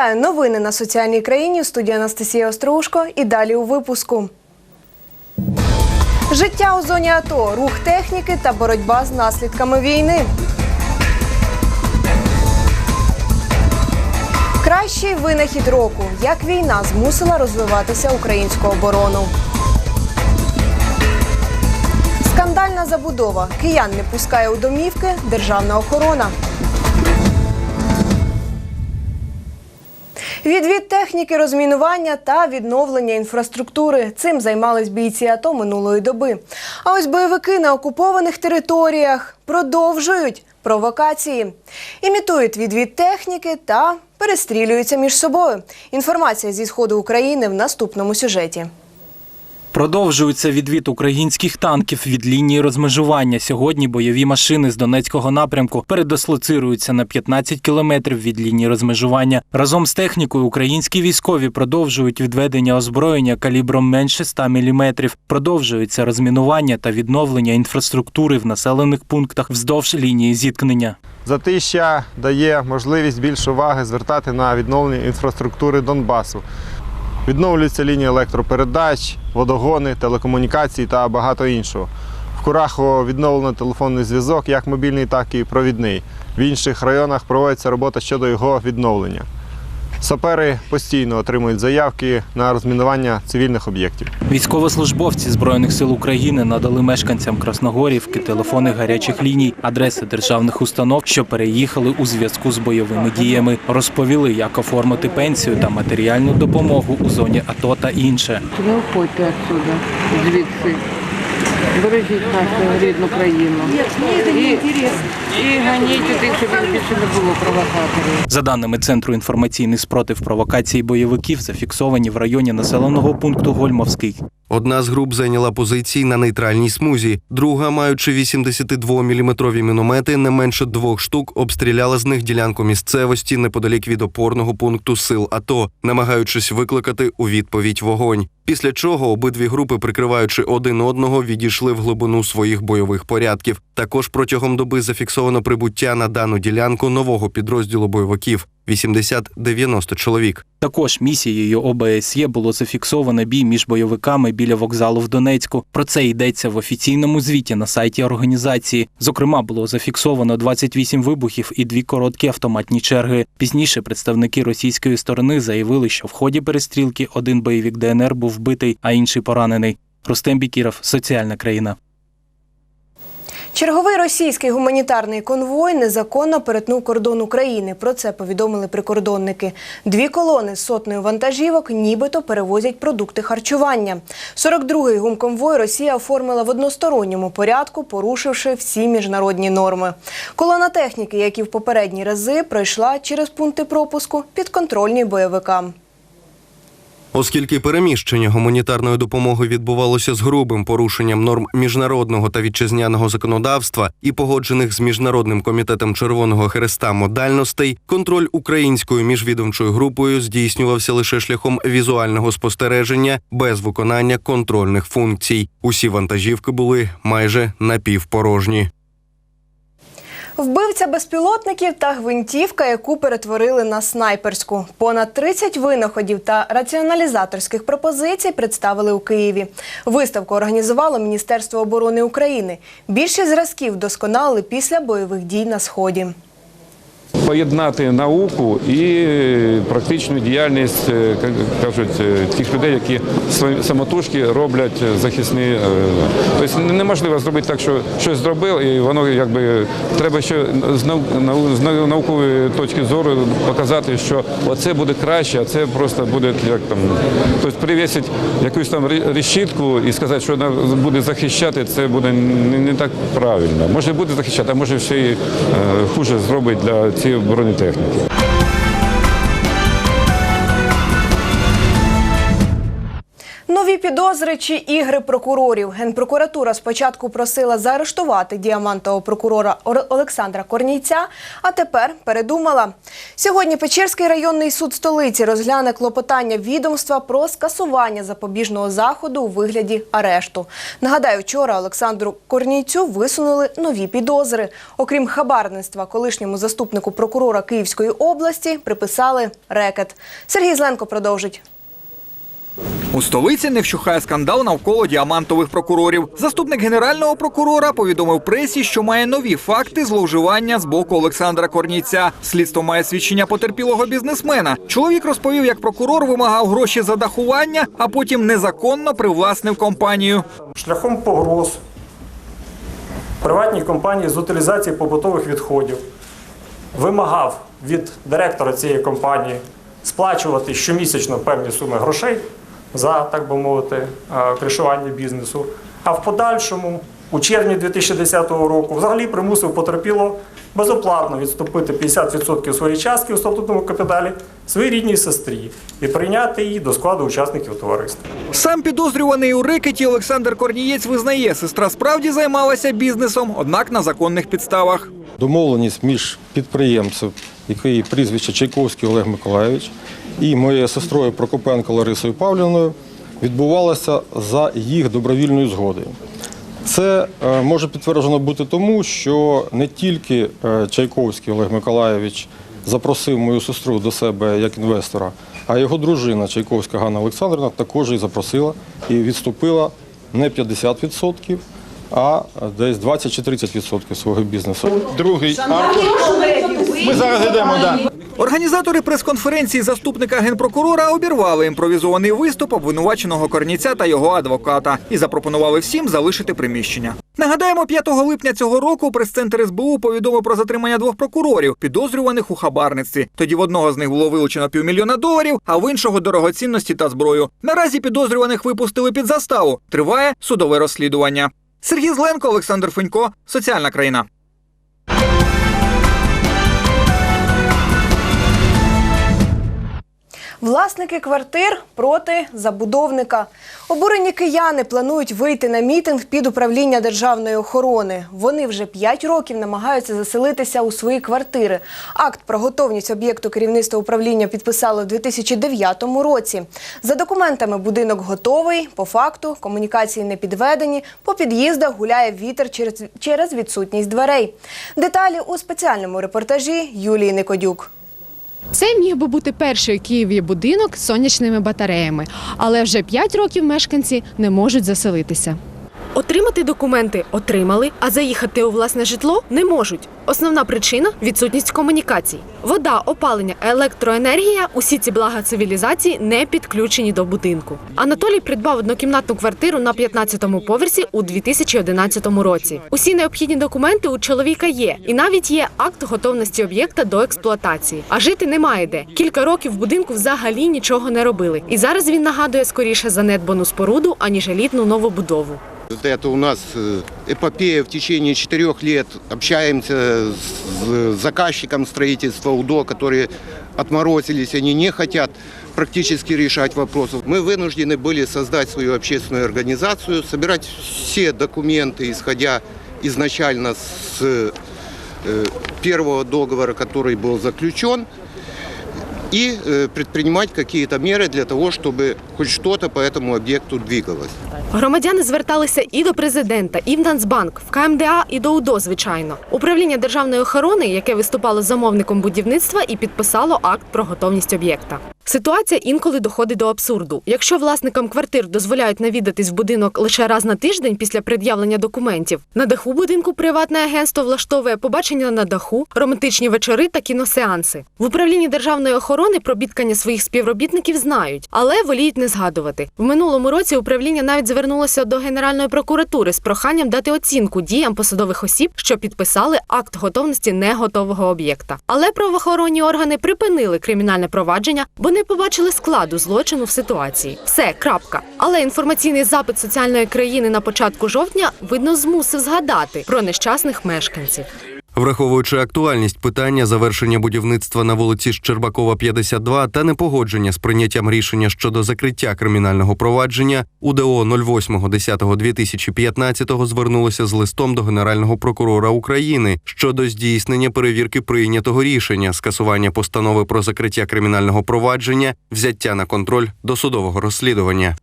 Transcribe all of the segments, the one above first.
Вітаю новини на соціальній країні. У студії Анастасія Остроушко. І далі у випуску. Життя у зоні АТО, рух техніки та боротьба з наслідками війни. Кращий винахід року. Як війна змусила розвиватися українську оборону. Скандальна забудова. Киян не пускає у домівки державна охорона. Відвід техніки розмінування та відновлення інфраструктури. Цим займались бійці АТО минулої доби. А ось бойовики на окупованих територіях продовжують провокації, імітують відвід техніки та перестрілюються між собою. Інформація зі сходу України в наступному сюжеті. Продовжується відвід українських танків від лінії розмежування. Сьогодні бойові машини з Донецького напрямку передослоцируються на 15 кілометрів від лінії розмежування. Разом з технікою українські військові продовжують відведення озброєння калібром менше 100 мм. Продовжується розмінування та відновлення інфраструктури в населених пунктах вздовж лінії зіткнення. Затища дає можливість більше уваги звертати на відновлення інфраструктури Донбасу. Відновлюються лінії електропередач, водогони, телекомунікації та багато іншого. В Курахово відновлено телефонний зв'язок, як мобільний, так і провідний. В інших районах проводиться робота щодо його відновлення. Сапери постійно отримують заявки на розмінування цивільних об'єктів. Військовослужбовці збройних сил України надали мешканцям Красногорівки телефони гарячих ліній, адреси державних установ, що переїхали у зв'язку з бойовими діями. Розповіли, як оформити пенсію та матеріальну допомогу у зоні АТО та інше. Не уходьте отсюда, звідси. Бережіть нашу рідну країну. І, і ганіть тих, щоб більше не було провокаторів. За даними центру інформаційний спротив провокації бойовиків, зафіксовані в районі населеного пункту Гольмовський. Одна з груп зайняла позиції на нейтральній смузі, друга, маючи 82-мм міномети, не менше двох штук, обстріляла з них ділянку місцевості неподалік від опорного пункту сил АТО, намагаючись викликати у відповідь вогонь. Після чого обидві групи, прикриваючи один одного, відійшли в глибину своїх бойових порядків. Також протягом доби зафіксовано прибуття на дану ділянку нового підрозділу бойовиків 80-90 чоловік. Також місією ОБСЄ було зафіксовано бій між бойовиками біля вокзалу в Донецьку. Про це йдеться в офіційному звіті на сайті організації. Зокрема, було зафіксовано 28 вибухів і дві короткі автоматні черги. Пізніше представники російської сторони заявили, що в ході перестрілки один бойовик ДНР був вбитий, а інший поранений. Рустем Бікіров, соціальна країна. Черговий російський гуманітарний конвой незаконно перетнув кордон України. Про це повідомили прикордонники. Дві колони з сотнею вантажівок нібито перевозять продукти харчування. 42-й гумконвой Росія оформила в односторонньому порядку, порушивши всі міжнародні норми. Колона техніки, як і в попередні рази, пройшла через пункти пропуску підконтрольні бойовикам. Оскільки переміщення гуманітарної допомоги відбувалося з грубим порушенням норм міжнародного та вітчизняного законодавства і погоджених з міжнародним комітетом Червоного Хреста модальностей, контроль українською міжвідомчою групою здійснювався лише шляхом візуального спостереження без виконання контрольних функцій. Усі вантажівки були майже напівпорожні. Вбивця безпілотників та гвинтівка, яку перетворили на снайперську. Понад 30 винаходів та раціоналізаторських пропозицій представили у Києві. Виставку організувало Міністерство оборони України. Більшість зразків досконали після бойових дій на сході. Поєднати науку і практичну діяльність е, кажуть е, тих людей, які самотужки роблять захисні. е, Тобто неможливо зробити так, що щось зробив, і воно якби треба ще з нау- нау- з нау- наукової точки зору показати, що оце буде краще, а це просто буде як там. Тобто привісити якусь там решітку і сказати, що вона буде захищати, це буде не, так правильно. Може буде захищати, а може ще й хуже зробить для цієї бронетехніки. Нові підозри чи ігри прокурорів. Генпрокуратура спочатку просила заарештувати діамантового прокурора Ор- Олександра Корнійця, а тепер передумала. Сьогодні Печерський районний суд столиці розгляне клопотання відомства про скасування запобіжного заходу у вигляді арешту. Нагадаю, вчора Олександру Корнійцю висунули нові підозри. Окрім хабарництва, колишньому заступнику прокурора Київської області приписали рекет. Сергій Зленко продовжить. У столиці не вщухає скандал навколо діамантових прокурорів. Заступник генерального прокурора повідомив пресі, що має нові факти зловживання з боку Олександра Корнійця. Слідство має свідчення потерпілого бізнесмена. Чоловік розповів, як прокурор вимагав гроші за дахування, а потім незаконно привласнив компанію. шляхом погроз приватній компанії з утилізації побутових відходів вимагав від директора цієї компанії сплачувати щомісячно певні суми грошей за, так би мовити, е, кришування бізнесу. А в подальшому, у червні 2010 року, взагалі примусив потерпіло безоплатно відступити 50% своєї частки у статутному капіталі своїй рідній сестрі і прийняти її до складу учасників товариства. Сам підозрюваний у рекеті Олександр Корнієць визнає, сестра справді займалася бізнесом, однак на законних підставах. домовленість між підприємцем, який прізвище Чайковський Олег Миколайович, і моєю сестрою Прокопенко Ларисою Павлівною відбувалася за їх добровільною згодою. Це е, може підтверджено бути тому, що не тільки е, Чайковський Олег Миколайович запросив мою сестру до себе як інвестора, а його дружина Чайковська Ганна Олександрівна також її запросила і відступила не 50%, а десь 20 чи 30% свого бізнесу. Другий аркуш. Ми зараз йдемо, да. Організатори прес-конференції заступника генпрокурора обірвали імпровізований виступ обвинуваченого Корніця та його адвоката і запропонували всім залишити приміщення. Нагадаємо, 5 липня цього року прес-центр СБУ повідомив про затримання двох прокурорів, підозрюваних у хабарництві. Тоді в одного з них було вилучено півмільйона доларів, а в іншого дорогоцінності та зброю. Наразі підозрюваних випустили під заставу. Триває судове розслідування. Сергій Зленко, Олександр Фенько, соціальна країна. Власники квартир проти забудовника. Обурені кияни планують вийти на мітинг під управління державної охорони. Вони вже 5 років намагаються заселитися у свої квартири. Акт про готовність об'єкту керівництва управління підписало у 2009 році. За документами будинок готовий, по факту комунікації не підведені, по під'їздах гуляє вітер через відсутність дверей. Деталі у спеціальному репортажі Юлії Никодюк. Це міг би бути перший у Києві будинок з сонячними батареями, але вже 5 років мешканці не можуть заселитися. Отримати документи отримали, а заїхати у власне житло не можуть. Основна причина відсутність комунікацій. Вода, опалення, електроенергія усі ці блага цивілізації не підключені до будинку. Анатолій придбав однокімнатну квартиру на 15-му поверсі у 2011 році. Усі необхідні документи у чоловіка є, і навіть є акт готовності об'єкта до експлуатації. А жити немає де. Кілька років в будинку взагалі нічого не робили. І зараз він нагадує скоріше занедбану споруду, аніж елітну новобудову. Вот Это у нас э, эпопея в течение четырех лет. Общаемся с заказчиком строительства УДО, которые отморозились, они не хотят практически решать вопросы. Мы вынуждены были создать свою общественную организацию, собирать все документы, исходя изначально с э, первого договора, который был заключен, и э, предпринимать какие-то меры для того, чтобы хоть что-то по этому объекту двигалось. Громадяни зверталися і до президента, і в Нацбанк, в КМДА, і до УДО, звичайно. Управління державної охорони, яке виступало замовником будівництва, і підписало акт про готовність об'єкта. Ситуація інколи доходить до абсурду. Якщо власникам квартир дозволяють навідатись в будинок лише раз на тиждень після пред'явлення документів, на даху будинку приватне агентство влаштовує побачення на даху, романтичні вечори та кіносеанси. В управлінні державної охорони про бідкання своїх співробітників знають, але воліють не згадувати. В минулому році управління навіть звернулося до Генеральної прокуратури з проханням дати оцінку діям посадових осіб, що підписали акт готовності неготового об'єкта. Але правоохоронні органи припинили кримінальне провадження, бо не побачили складу злочину в ситуації. Все, крапка. Але інформаційний запит соціальної країни на початку жовтня видно змусив згадати про нещасних мешканців. Враховуючи актуальність питання завершення будівництва на вулиці Щербакова, 52 та непогодження з прийняттям рішення щодо закриття кримінального провадження, УДО 08.10.2015 звернулося з листом до Генерального прокурора України щодо здійснення перевірки прийнятого рішення, скасування постанови про закриття кримінального провадження, взяття на контроль досудового розслідування.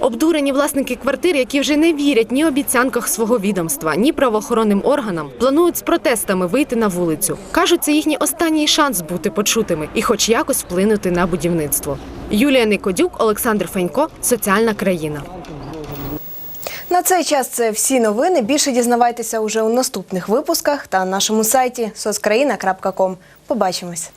Обдурені власники квартир, які вже не вірять ні обіцянках свого відомства, ні правоохоронним органам, планують з протестами вийти на вулицю. Кажуть, це їхній останній шанс бути почутими і, хоч якось, вплинути на будівництво. Юлія Никодюк, Олександр Фенько, соціальна країна. На цей час це всі новини. Більше дізнавайтеся уже у наступних випусках та на нашому сайті soskraїна.com. Побачимось.